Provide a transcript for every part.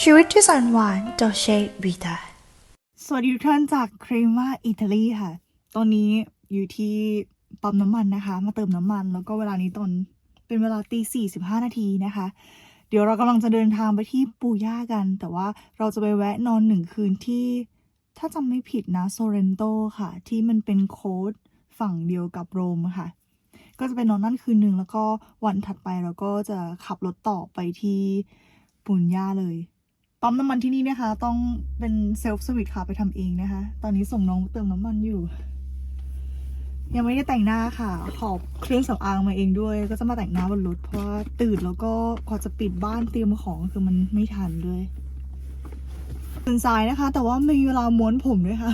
ชีวิตที่แสนหวานดอเชวิตาสวัสดีทุกท่านจากครีมาอิตาลีค่ะ ตอนนี้อยู่ที่ปั๊มน้ำมันนะคะ มาเติมน้ำมัน แล้วก็เวลานี้ตอนเป็นเวลาตีสี่สิบห้านาทีนะคะ เดี๋ยวเรากำลังจะเดินทางไปที่ปูย่ากัน แต่ว่าเราจะไปแวะนอนหนึ่งคืนที่ ถ้าจำไม่ผิดนะโซเรนโตค่ะ ที่มันเป็นโค้ดฝั่งเดียวกับโรมค่ะ ก็จะไปนอนนั่นคืนหนึ่งแล้วก็วันถัดไปเราก็จะขับรถต่อไปที่ปุญญาเลย ปั๊มน้ำมันที่นี่นะคะ ต้องเป็นเซลฟ์สวิตค่ะไปทำเองนะคะ ตอนนี้ส่งน้องเติมน้ำมันอยู่ ยังไม่ได้แต่งหน้าค่ะ ขอบเครื่องสำอางมาเองด้วย ก็จะมาแต่งหน้าบนรถเพราะว่าตื่นแล้วก็กว่าจะปิดบ้านเตรียมของคือมันไม่ทันด้วยตื่นสายนะคะ แต่ว่ามีเวลาม้วนผมด้วยค่ะ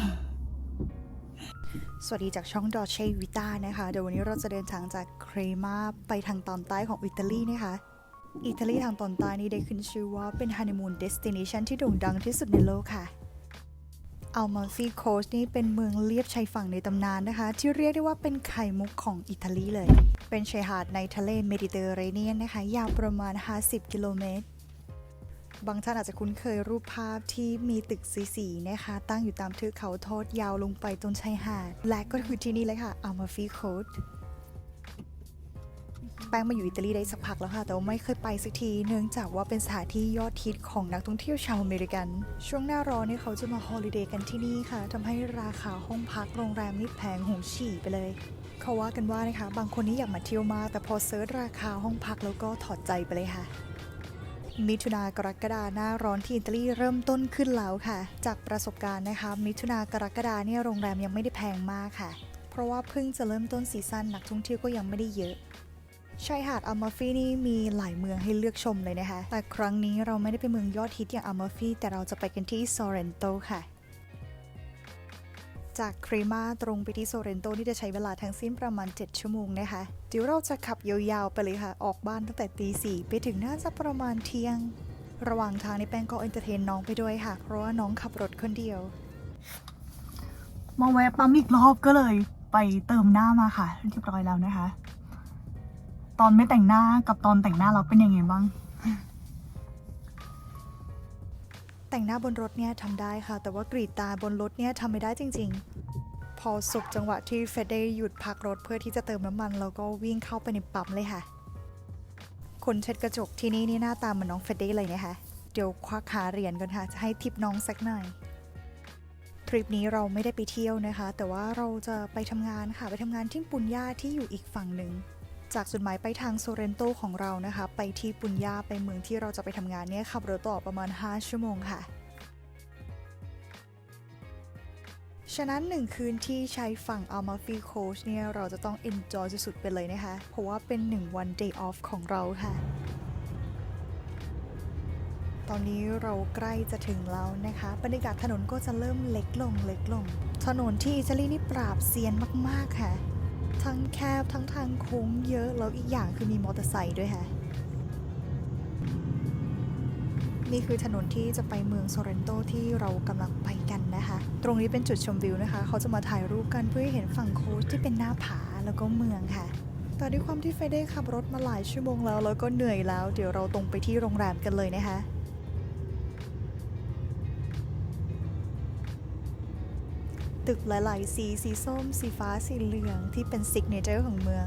สวัสดีจากช่องดอเชวิต้านะคะ เดี๋ยววันนี้เราจะเดินทางจากเครมาไปทางตอนใต้ของอิตาลีนะคะ อิตาลีทางตอนใต้นี่ได้ขึ้นชื่อว่าเป็นฮันนีมูนเดสติเนชันที่โด่งดังที่สุดในโลกค่ะอัลมาฟีโคสนี่เป็นเมืองเลียบชายฝั่งในตำนานนะคะ ที่เรียกได้ว่าเป็นไข่มุกของอิตาลีเลย เป็นชายหาดในทะเลเมดิเตอร์เรเนียนนะคะ ยาวประมาณ 50 กิโลเมตร บางท่านอาจจะคุ้นเคยรูปภาพที่มีตึกสีๆนะคะ ตั้งอยู่ตามเทือกเขาโทษยาวลงไปตรงชายหาด และก็คือที่นี่เลยค่ะอัลมาฟีโคส แป้งมาอยู่อิตาลีได้สักพักแล้วค่ะ แต่ว่าไม่เคยไปสักที เนื่องจากว่าเป็นสถานที่ยอดฮิตของนักท่องเที่ยวชาวอเมริกัน ช่วงหน้าร้อนนี่เขาจะมาฮอลิเดย์กันที่นี่ค่ะทำให้ราคาห้องพักโรงแรมนี่แพงหูฉี่ไปเลย เขาว่ากันว่านะคะ บางคนนี่อยากมาเที่ยวมากแต่พอเซิร์ชราคาห้องพักแล้วก็ถอดใจไปเลยค่ะมิถุนากรกฎาหน้าร้อนที่อิตาลีเริ่มต้นขึ้นแล้วค่ะ จากประสบการณ์นะคะ มิถุนากรกฎาเนี่ยโรงแรมยังไม่ได้แพงมากค่ะ เพราะว่าเพิ่งจะเริ่มต้นซีซั่นนักท่องเที่ยวก็ยังไม่ได้เยอะ ชายหาดอัลมาฟีนี่มีหลายเมืองให้เลือกชมเลยนะคะ แต่ครั้งนี้เราไม่ได้ไปเมืองยอดฮิตอย่างอัลมาฟีแต่เราจะไปกันที่ซอเรนโตค่ะ จากครีมาตรงไปที่โซเรนโตนี่จะใช้เวลาทั้งสิ้นประมาณ 7 ชั่วโมงนะคะเดี๋ยวเราจะขับยาวๆไปเลยค่ะ ออกบ้านตั้งแต่ตีสี่ไปถึงน่าจะประมาณเที่ยง ระหว่างทางในแป้งก็เอนเตอร์เทนน้องไปด้วยค่ะ เพราะว่าน้องขับรถคนเดียว มาแวะปั๊มอีกรอบก็เลย ไปเติมหน้ามาค่ะเรียบร้อยแล้วนะคะ ตอนไม่แต่งหน้ากับตอนแต่งหน้าเราเป็นยังไงบ้าง แต่งหน้าบนรถเนี่ยทำได้ค่ะ แต่ว่ากรีดตาบนรถเนี่ยทำไม่ได้จริง ๆ พอสุกจังหวะที่เฟเดหยุดพักรถเพื่อที่จะเติมน้ำมันแล้วก็วิ่งเข้าไปในปั๊มเลยค่ะ คนเช็ดกระจกที่นี่นี่หน้าตาเหมือนน้องเฟดเลยนะคะเดี๋ยวควักหาเหรียญก่อนค่ะจะให้ทิปน้องสักหน่อยทริปนี้เราไม่ได้ไปเที่ยวนะคะ แต่ว่าเราจะไปทำงานค่ะไปทำงานที่ปุญญาที่อยู่อีกฝั่งหนึ่ง จากจุดหมายไปทางโซเรนโตของเรานะคะ ไปที่ปุญญาไปเมืองที่เราจะไปทำงานเนี่ยขับรถต่อประมาณ 5 ชั่วโมงค่ะ ฉะนั้นหนึ่งคืนที่ใช้ฝั่ง Amalfi Coast เนี่ยเราจะต้อง enjoy สุดๆไปเลยนะคะ เพราะว่าเป็นหนึ่งวัน day off ของเราค่ะ ตอนนี้เราใกล้จะถึงแล้วนะคะ บรรยากาศถนนก็จะเริ่มเล็กลงเล็กลง ถนนที่อิตาลีนี่ปราบเซียนมากๆค่ะ ทั้งแคบทั้งทางโค้งเยอะ แล้วอีกอย่างคือมีมอเตอร์ไซค์ด้วยค่ะนี่คือถนนที่จะไปเมืองโซเรนโตที่เรากำลังไปกันนะคะ ตรงนี้เป็นจุดชมวิวนะคะ เขาจะมาถ่ายรูปกันเพื่อให้เห็นฝั่งโค้ชที่เป็นหน้าผาแล้วก็เมืองค่ะ แต่ด้วยความที่เฟเด้ขับรถมาหลายชั่วโมงแล้วแล้วก็เหนื่อยแล้ว เดี๋ยวเราตรงไปที่โรงแรมกันเลยนะคะ ตึกหลายๆ สีสีส้ม สีฟ้าสีเหลืองที่เป็นซิกเนเจอร์ของเมือง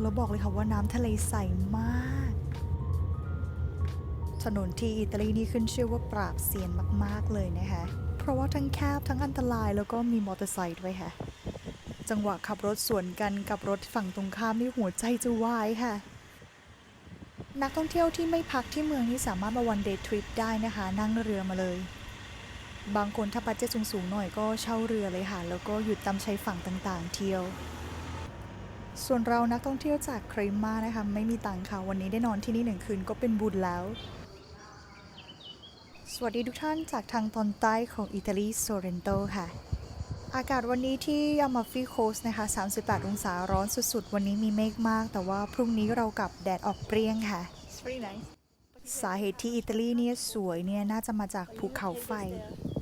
แล้วบอกเลยค่ะว่าน้ำทะเลใสมาก ถนนที่อิตาลีนี่ขึ้นชื่อว่าปราบเซียนมากๆเลยนะคะ เพราะว่าทั้งแคบทั้งอันตรายแล้วก็มีมอเตอร์ไซค์ด้วยค่ะ จังหวะขับรถสวนกันกับรถฝั่งตรงข้ามนี่หัวใจจะวายค่ะนักท่องเที่ยวที่ไม่พักที่เมืองนี่สามารถมาวันเดย์ทริปได้นะคะ นั่งเรือมาเลย บางคนถ้าบัตเจ็ตสูงๆหน่อยก็เช่าเรือเลยค่ะ แล้วก็หยุดตามชายฝั่งต่างๆ เที่ยว ส่วนเรานักท่องเที่ยวจากครีมานะคะ ไม่มีตังค่ะ วันนี้ได้นอนที่นี่หนึ่งคืนก็เป็นบุญแล้ว สวัสดีทุกท่านจากทางตอนใต้ของอิตาลีโซเรนโตค่ะ อากาศวันนี้ที่ยามาฟิโคสนะคะ 38 องศาร้อนสุดๆ วันนี้มีเมฆมาก แต่ว่าพรุ่งนี้เรากลับแดดออกเปรี้ยงค่ะ It's very nice สาเหตุที่อิตาลีเนี่ยสวยเนี่ยน่าจะมาจากภูเขาไฟ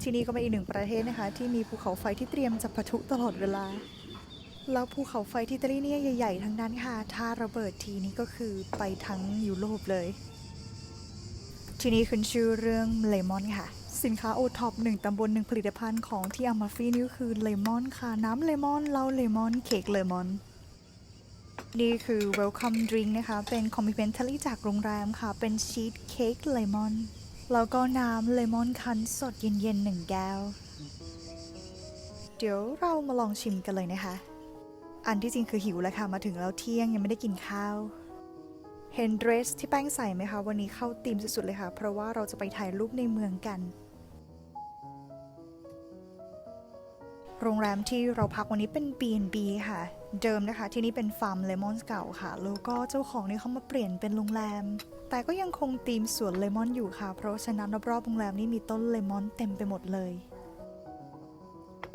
ที่นี่ก็เป็นอีกหนึ่งประเทศนะคะ ที่มีภูเขาไฟที่เตรียมจะปะทุตลอดเวลา แล้วภูเขาไฟที่อิตาลีเนี่ยใหญ่ๆทั้งนั้นค่ะถ้าระเบิดทีนี้ก็คือไปทั้งยุโรปเลย ที่นี่ขึ้นชื่อเรื่องเลมอนค่ะ สินค้าโอท็อปหนึ่งตำบลหนึ่งผลิตภัณฑ์ของที่อามาฟีนี่ก็คือเลมอนค่ะ น้ำเลมอนเหล้าเลมอนเค้กเลมอน นี่คือ welcome drink นะคะ เป็น complimentary จากโรงแรมค่ะ เป็นชีสเค้กเลมอน แล้วก็น้ำเลมอนคั้นสดเย็นๆหนึ่งแก้ว เดี๋ยวเรามาลองชิมกันเลยนะคะ อันที่จริงคือหิวแล้วค่ะ มาถึงแล้วเที่ยงยังไม่ได้กินข้าว เห็นเดรสที่แป้งใส่ไหมคะ วันนี้เข้าธีมสุดๆเลยค่ะ เพราะว่าเราจะไปถ่ายรูปในเมืองกัน โรงแรมที่เราพักวันนี้เป็น B&B ค่ะ เดิมนะคะ ที่นี่เป็นฟาร์มเลมอนเก่าค่ะ แล้วก็เจ้าของนี่เขามาเปลี่ยนเป็นโรงแรม แต่ก็ยังคงธีมสวนเลมอนอยู่ค่ะ เพราะฉะนั้นรอบๆโรงแรมนี่มีต้นเลมอนเต็มไปหมดเลย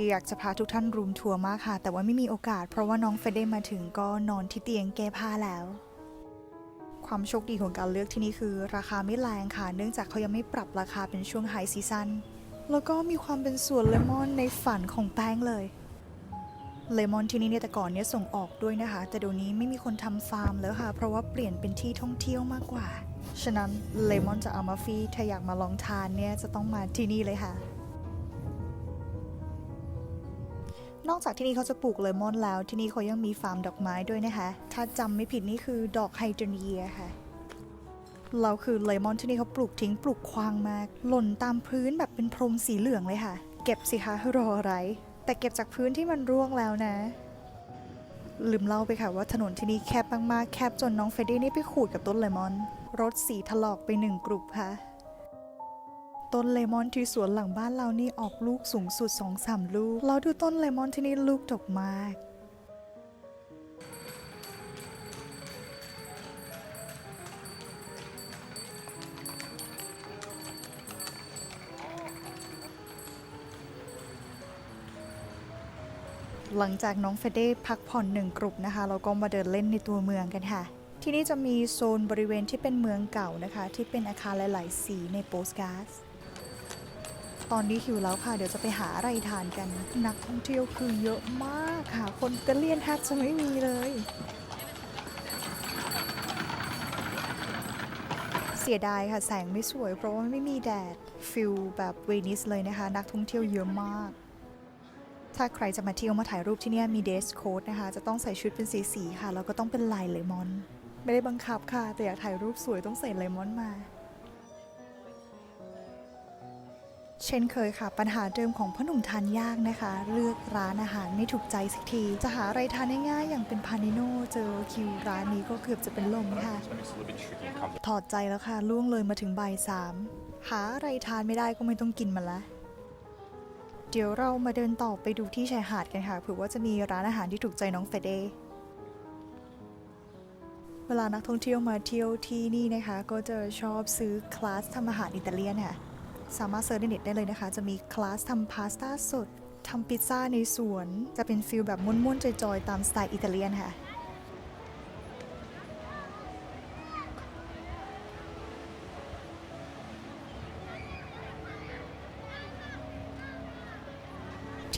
อยากจะพาทุกท่านรูมทัวร์มากค่ะ แต่ว่าไม่มีโอกาส เพราะว่าน้องเฟรดได้มาถึงก็นอนที่เตียงแก้ผ้าแล้ว ความโชคดีของการเลือกที่นี่คือ ราคาไม่แรงค่ะ เนื่องจากเขายังไม่ปรับราคาเป็นช่วงไฮซีซัน แล้วก็มีความเป็นสวนเลมอนในฝันของแป้งเลย เลมอนที่นี่เนี่ยแต่ก่อนเนี่ยส่งออกด้วยนะคะ แต่เดี๋ยวนี้ไม่มีคนทำฟาร์มแล้วค่ะ เพราะว่าเปลี่ยนเป็นที่ท่องเที่ยวมากกว่า ฉะนั้นเลมอนจากอามาฟีถ้าอยากมาลองทานเนี่ยจะต้องมาที่นี่เลยค่ะ นอกจากที่นี่เขาจะปลูกเลมอนแล้วที่นี่เขายังมีฟาร์มดอกไม้ด้วยนะคะ ถ้าจำไม่ผิดนี่คือดอกไฮเดรเนียค่ะ เราคือเลมอนที่นี่เขาปลูกทิ้งปลูกควางมาก หล่นตามพื้นแบบเป็นพรมสีเหลืองเลยค่ะ เก็บสิคะรออะไร แต่เก็บจากพื้นที่มันร่วงแล้วนะ ลืมเล่าไปค่ะว่าถนนที่นี่แคบมากๆแคบจนน้องเฟดดี้นี่ไปขูดกับต้นเลมอน รถสีถลอกไปหนึ่งกลุ่มค่ะต้นเลมอนที่สวนหลังบ้านเรานี่ออกลูกสูงสุด2อสามลูก เราดูต้นเลมอนที่นี่ลูกดกมาก หลังจากน้องเฟเด้พักผ่อนหนึ่งกลุ่มนะคะเราก็มาเดินเล่นในตัวเมืองกันค่ะ ที่นี่จะมีโซนบริเวณที่เป็นเมืองเก่านะคะ ที่เป็นอาคารหลาย ๆ สีในโปสการ์ดตอนนี้หิวแล้วค่ะ เดี๋ยวจะไปหาอะไรทานกัน นักท่องเที่ยวคือเยอะมากค่ะ คนกะเลียนแทบจะไม่มีเลย เสียดายค่ะ แสงไม่สวยเพราะว่าไม่มีแดดฟิลแบบเวนิสเลยนะคะ นักท่องเที่ยวเยอะมาก ถ้าใครจะมาเที่ยวมาถ่ายรูปที่นี่มีเดสโค้ดนะคะ จะต้องใส่ชุดเป็นสีสีค่ะ แล้วก็ต้องเป็นลายเลมอน ไม่ได้บังคับค่ะ แต่อยากถ่ายรูปสวยต้องใส่เลมอนมา เช่นเคยค่ะ ปัญหาเดิมของพ่อหนุ่มทานยากนะคะ เลือกร้านอาหารไม่ถูกใจสักที จะหาอะไรทานง่ายๆอย่างเป็นพานิโนเจอคิวร้านนี้ก็เกือบจะเป็นลมค่ะ ถอดใจแล้วค่ะล่วงเลยมาถึงบ่ายสามหาอะไรทานไม่ได้ก็ไม่ต้องกินมันละ เดี๋ยวเรามาเดินต่อไปดูที่ชายหาดกันค่ะเผื่อว่าจะมีร้านอาหารที่ถูกใจน้องเฟเดเวลานักท่องเที่ยวมาเที่ยวที่นี่นะคะ ก็จะชอบซื้อคลาสทำอาหารอิตาเลียนค่ะ สามารถเซิร์ชในเน็ตได้เลยนะคะ จะมีคลาสทำพาสต้าสดทำพิซซ่าในสวน จะเป็นฟิลแบบม้วนๆจอยๆตามสไตล์อิตาเลียนค่ะ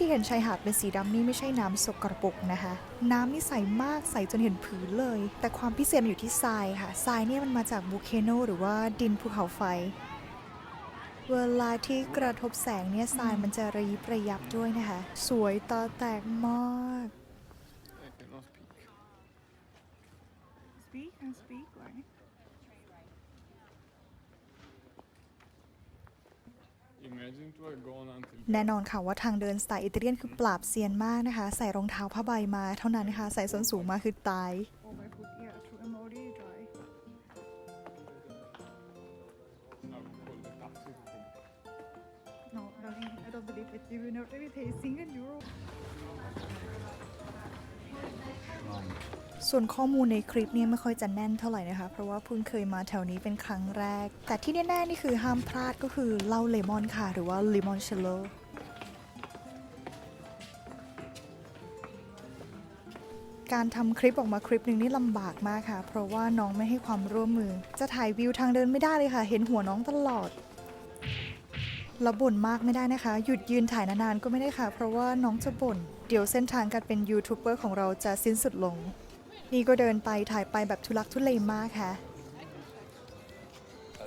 ที่เห็นชายหาดเป็นสีดำนี่ไม่ใช่น้ำสกรปรกนะคะ น้ำนี่ใสมากใสจนเห็นผืนเลย แต่ความพิเศษมันอยู่ที่ทรายค่ะ ทรายเนี่ยมันมาจากบูเคโนหรือว่าดินภูเขาไฟ เวลาที่กระทบแสงเนี่ยทรายมันจะระยิบระยับด้วยนะคะ สวยตาแตกมาก speak and speak แน่นอนค่ะว่าทางเดินสไตล์อิตาเลียนคือปราบเซียนมากนะคะ ใส่รองเท้าผ้าใบมาเท่านั้นนะคะ ใส่ส้นสูงมาคือตาย ข้อมูลในคลิปเนี่ยไม่ค่อยจะแน่นเท่าไหร่นะคะ เพราะว่าเพิ่งเคยมาแถวนี้เป็นครั้งแรก แต่ที่แน่ๆนี่คือห้ามพลาดก็คือเหล้าเลมอนค่ะ หรือว่าเลมอนเชลโลการทำคลิปออกมาคลิปหนึ่งนี่ลำบากมากค่ะ เพราะว่าน้องไม่ให้ความร่วมมือ จะถ่ายวิวทางเดินไม่ได้เลยค่ะ เห็นหัวน้องตลอดแล้วบ่นมากไม่ได้นะคะ หยุดยืนถ่ายนานๆก็ไม่ได้ค่ะ เพราะว่าน้องจะบ่น เดี๋ยวเส้นทางการเป็นยูทูบเบอร์ของเราจะสิ้นสุดลง นี่ก็เดินไปถ่ายไปแบบทุลักทุเลมากค่ะ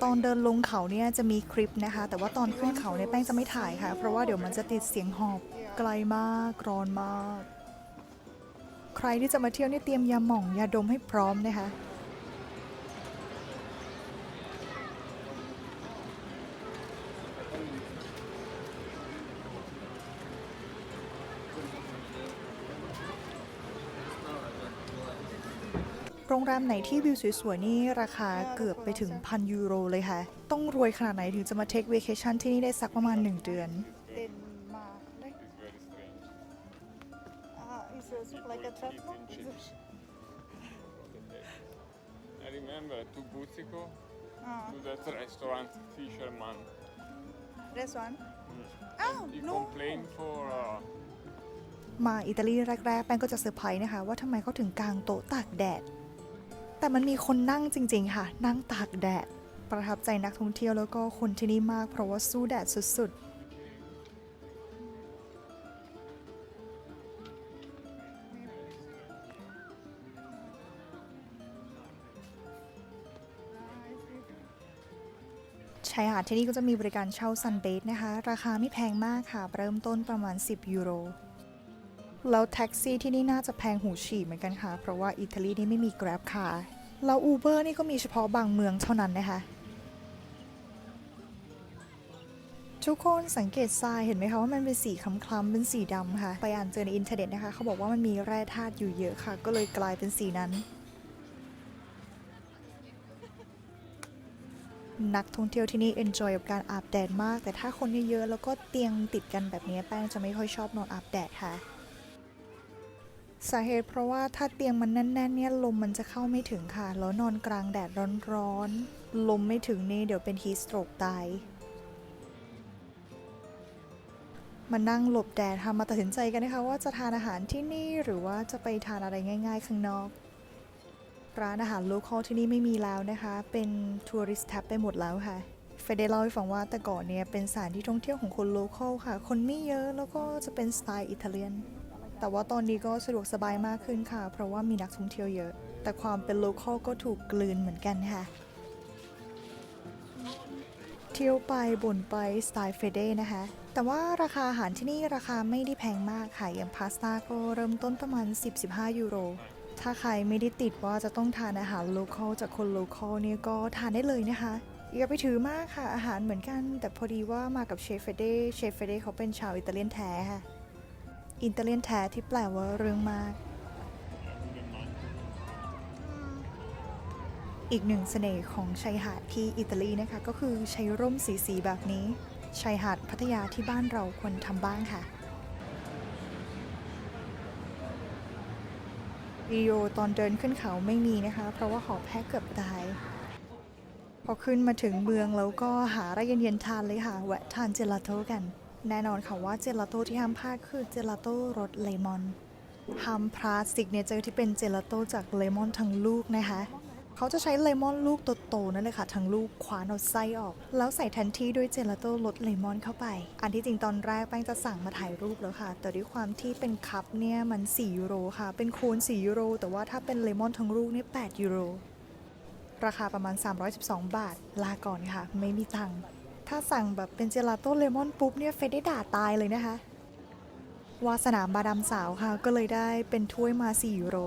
ตอนเดินลงเขาเนี่ยจะมีคลิปนะคะ แต่ว่าตอนขึ้นเขาเนี่ยแป้งจะไม่ถ่ายค่ะ เพราะว่าเดี๋ยวมันจะติดเสียงหอบไกลมากร้อนมาก ใครที่จะมาเที่ยวเนี่ยเตรียมยาหม่องยาดมให้พร้อมนะคะ รงแรมไหนที่วิวสวยๆนี่ราคาเกือบไปถึงพันยูโรเลยค่ะ ต้องรวยขนาดไหนถึงจะมาเทคเวเคชั่นที่นี่ได้สักประมาณ 1 เดือนเดนมาร์กได้ It's very strange. อ่า is it like a Eating travel chips. I remember to Buzzico, อ่า to that restaurant Fisherman. this one Oh, he no. complained for uh, มาอิตาลีแรกๆ แป้งก็จะเซอร์ไพรส์นะคะ ว่าทำไมเขาถึงกางโต๊ะตากแดด แต่มันมีคนนั่งจริง ๆ ค่ะ นั่งตากแดด ประทับใจนักท่องเที่ยวแล้วก็คนที่นี่มากเพราะว่าสู้แดดสุดๆชายหาดที่นี่ก็จะมีบริการเช่าซันเบดนะคะ ราคาไม่แพงมากค่ะ เริ่มต้นประมาณ 10 ยูโร แล้วแท็กซี่ที่นี่น่าจะแพงหูฉี่เหมือนกันค่ะ เพราะว่าอิตาลีนี่ไม่มี Grab ค่ะ แล้ว Uber นี่ก็มีเฉพาะบางเมืองเท่านั้นนะคะ ทุกคนสังเกตทรายเห็นไหมคะว่ามันเป็นสีคล้ำๆเป็นสีดำค่ะ ไปอ่านเจอในอินเทอร์เน็ตนะคะ เขาบอกว่ามันมีแร่ธาตุอยู่เยอะค่ะ ก็เลยกลายเป็นสีนั้น นักท่องเที่ยวที่นี่ enjoy กับการอาบแดดมาก แต่ถ้าคนเยอะๆแล้วก็เตียงติดกันแบบนี้แป้งจะไม่ค่อยชอบนอนอาบแดดค่ะ สาเหตุเพราะว่าถ้าเตียงมันแน่นๆเนี่ยลมมันจะเข้าไม่ถึงค่ะ แล้วนอนกลางแดดร้อนๆ ลมไม่ถึงนี่เดี๋ยวเป็น heat stroke ตายมานั่งหลบแดดค่ะมาตัดสินใจกันนะคะ ว่าจะทานอาหารที่นี่หรือว่าจะไปทานอะไรง่าย ๆ ข้างนอก ร้านอาหารโลคอลที่นี่ไม่มีแล้วนะคะ เป็นทัวริสต์แท็บไปหมดแล้วค่ะเฟเดเล่าให้ฟังว่าแต่ก่อนเนี่ยเป็นสถานที่ท่องเที่ยวของคนโลคอลค่ะ คนไม่เยอะแล้วก็จะเป็นสไตล์อิตาเลียน แต่ว่าตอนนี้ก็สะดวกสบายมากขึ้นค่ะ เพราะว่ามีนักท่องเที่ยวเยอะ แต่ความเป็นโลคอลก็ถูกกลืนเหมือนกันค่ะ เที่ยวไปบ่นไปสไตล์เฟเดนะคะ แต่ว่าราคาอาหารที่นี่ราคาไม่ได้แพงมากค่ะ อย่างพาสต้าก็เริ่มต้นประมาณ 10-15 ยูโร ถ้าใครไม่ได้ติดว่าจะต้องทานอาหารโลคอลจากคนโลคอลเนี่ยก็ทานได้เลยนะคะอย่าไปถือมากค่ะอาหารเหมือนกัน แต่พอดีว่ามากับเชฟเฟเดเชฟเฟเดเขาเป็นชาวอิตาเลียนแท้ค่ะ อิตาเลียนแท้ที่แปลว่าเรื่องมาก อีกหนึ่งเสน่ห์ของชายหาดที่อิตาลีนะคะก็คือใช้ร่มสีๆแบบนี้ชายหาดพัทยาที่บ้านเราควรทำบ้างค่ะวิดีโอตอนเดินขึ้นเขาไม่มีนะคะ เพราะว่าหอบแพ้เกือบตาย พอขึ้นมาถึงเมืองแล้วก็หาอะไรเย็นๆทานเลยค่ะแวะทานเจลาโต้กัน แน่นอนค่ะว่าเจลาโต้ที่ห้ามพลาดคือเจลาโต้รสเลมอนห้ามพลาดซิกเนเจอร์ที่เป็นเจลาโต้จากเลมอนทั้งลูกนะคะ เขาจะใช้เลมอนลูกโตๆนั่นเลยค่ะทั้งลูกคว้านเอาไส้ออก แล้วใส่แทนที่ด้วยเจลาโต้รสเลมอนเข้าไป อันที่จริงตอนแรกแป้งจะสั่งมาถ่ายรูปแล้วค่ะ แต่ด้วยความที่เป็นคัพเนี่ยมัน 4 ยูโรค่ะ เป็นโคน4ยูโร แต่ว่าถ้าเป็นเลมอนทั้งลูกเนี่ย8ยูโร ราคาประมาณ 312 บาท ลาก่อนค่ะ ไม่มีตังค์ ถ้าสั่งแบบเป็นเจลาโต้เลมอนปุ๊บเนี่ยเฟยได้ด่าตายเลยนะคะ วาสนาบาดามสาวค่ะ ก็เลยได้เป็นถ้วยมา4ยูโร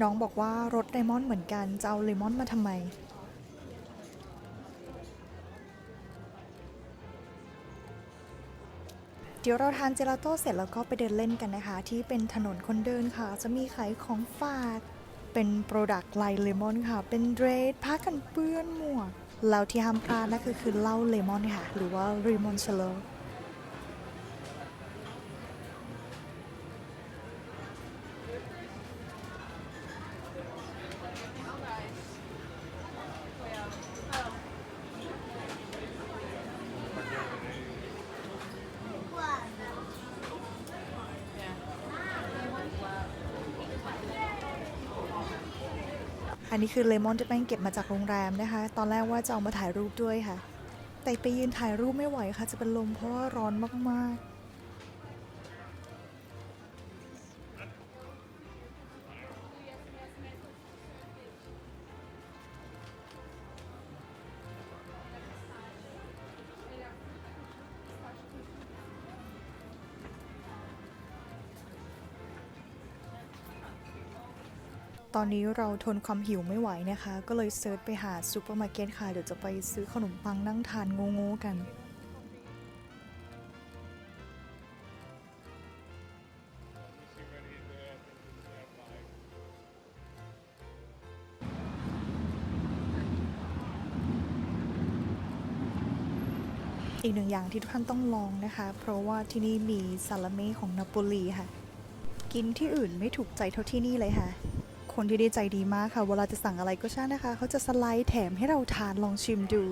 น้องบอกว่ารสเลมอนเหมือนกัน จะเอาเลมอนมาทำไม เดี๋ยวเราทานเจลาโต้เสร็จแล้วก็ไปเดินเล่นกันนะคะ ที่เป็นถนนคนเดินค่ะ จะมีขายของฝาก เป็นโปรดักต์ไลน์เลมอนค่ะ เป็นเดรสผ้ากันเปื้อนหมวก แล้วที่ห้ามพลาดนั่นคือคือเหล้าเลมอนค่ะ หรือว่ารีมอนเชโล อันนี้คือเลมอนที่แป้งเก็บมาจากโรงแรมนะคะ ตอนแรกว่าจะเอามาถ่ายรูปด้วยค่ะ แต่ไปยืนถ่ายรูปไม่ไหวค่ะ จะเป็นลมเพราะว่าร้อนมาก ตอนนี้เราทนความหิวไม่ไหวนะคะ ก็เลยเซิร์ชไปหาซูเปอร์มาร์เก็ตค่ะ เดี๋ยวจะไปซื้อขนมปังนั่งทานโง่ๆกันอีกหนึ่งอย่างที่ทุกท่านต้องลองนะคะ เพราะว่าที่นี่มีซาลาเม่ของนาโปลีค่ะ กินที่อื่นไม่ถูกใจเท่าที่นี่เลยค่ะ คนที่ได้ใจดีมากค่ะ เวลาจะสั่งอะไรก็ช่างนะคะ เขาจะสไลด์แถมให้เราทานลองชิมดู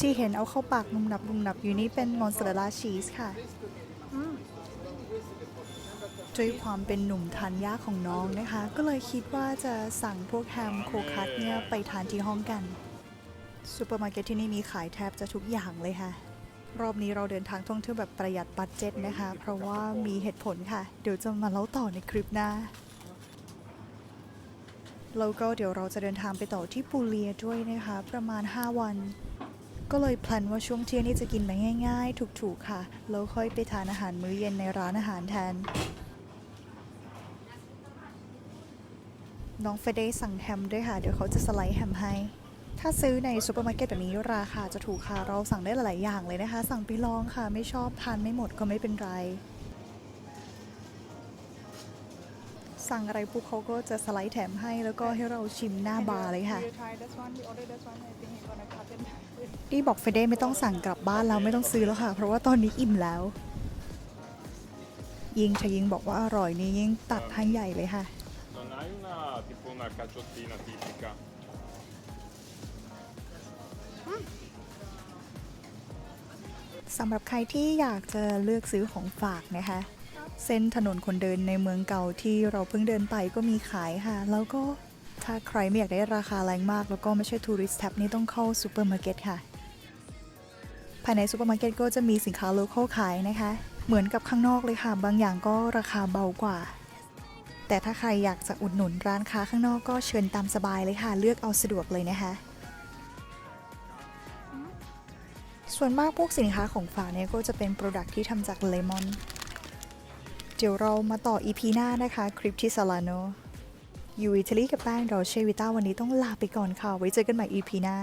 ที่เห็นเอาเข้าปากนุ่มหนับนุ่มหนับอยู่นี่เป็นมอนสเตอร่าชีสค่ะด้วยความเป็นหนุ่มทานยากของน้องนะคะ ก็เลยคิดว่าจะสั่งพวกแฮมโคคัสเนี่ยไปทานที่ห้องกันซูเปอร์มาร์เก็ตที่นี่มีขายแทบจะทุกอย่างเลยค่ะ รอบนี้เราเดินทางท่องเที่ยวแบบประหยัดบัตเจ็ตนะคะ เพราะว่ามีเหตุผลค่ะ เดี๋ยวจะมาเล่าต่อในคลิปหน้า แล้วก็เดี๋ยวเราจะเดินทางไปต่อที่ปูเลียด้วยนะคะ ประมาณ 5 วัน ก็เลยแพลนว่าช่วงเที่ยงนี่จะกินแบบง่าย ๆ ถูกๆค่ะ แล้วค่อยไปทานอาหารมื้อเย็นในร้านอาหารแทนน้องเฟเดสั่งแฮมด้วยค่ะ เดี๋ยวเขาจะสไลด์แฮมให้ ถ้าซื้อในซูเปอร์มาร์เก็ตแบบนี้ราคาจะถูกค่ะ เราสั่งได้หลาย ๆ อย่างเลยนะคะ สั่งไปลองค่ะ ไม่ชอบทานไม่หมดก็ไม่เป็นไร สั่งอะไรปุ๊บเขาก็จะสไลด์แถมให้ แล้วก็ให้เราชิมหน้าบาร์เลยค่ะ ดีบอกเฟเดไม่ต้องสั่งกลับบ้านแล้วไม่ต้องซื้อแล้วค่ะ เพราะว่าตอนนี้อิ่มแล้ว ยิงชะยิงบอกว่าอร่อยนี่ยิ่งตัดให้ใหญ่เลยค่ะ สำหรับใครที่อยากจะเลือกซื้อของฝากนะคะ เส้นถนนคนเดินในเมืองเก่าที่เราเพิ่งเดินไปก็มีขายค่ะ แล้วก็ถ้าใครไม่อยากได้ราคาแรงมาก แล้วก็ไม่ใช่ทัวริสต์แท็บนี่ต้องเข้าซูเปอร์มาร์เก็ตค่ะ ภายในซูเปอร์มาร์เก็ตก็จะมีสินค้าโลคอลขายนะคะ เหมือนกับข้างนอกเลยค่ะ บางอย่างก็ราคาเบากว่า แต่ถ้าใครอยากจะอุดหนุนร้านค้าข้างนอกก็เชิญตามสบายเลยค่ะ เลือกเอาสะดวกเลยนะคะ ส่วนมากพวกสินค้าของฝากเนี่ยก็จะเป็นโปรดักที่ทำจากเลมอน เดี๋ยวเรามาต่ออีพีหน้านะคะ คลิปที่ซาลาโนอยู่อิตาลีกับแป้งเราเชวิต้าวันนี้ต้องลาไปก่อนค่ะ ไว้เจอกันใหม่อีพีหน้า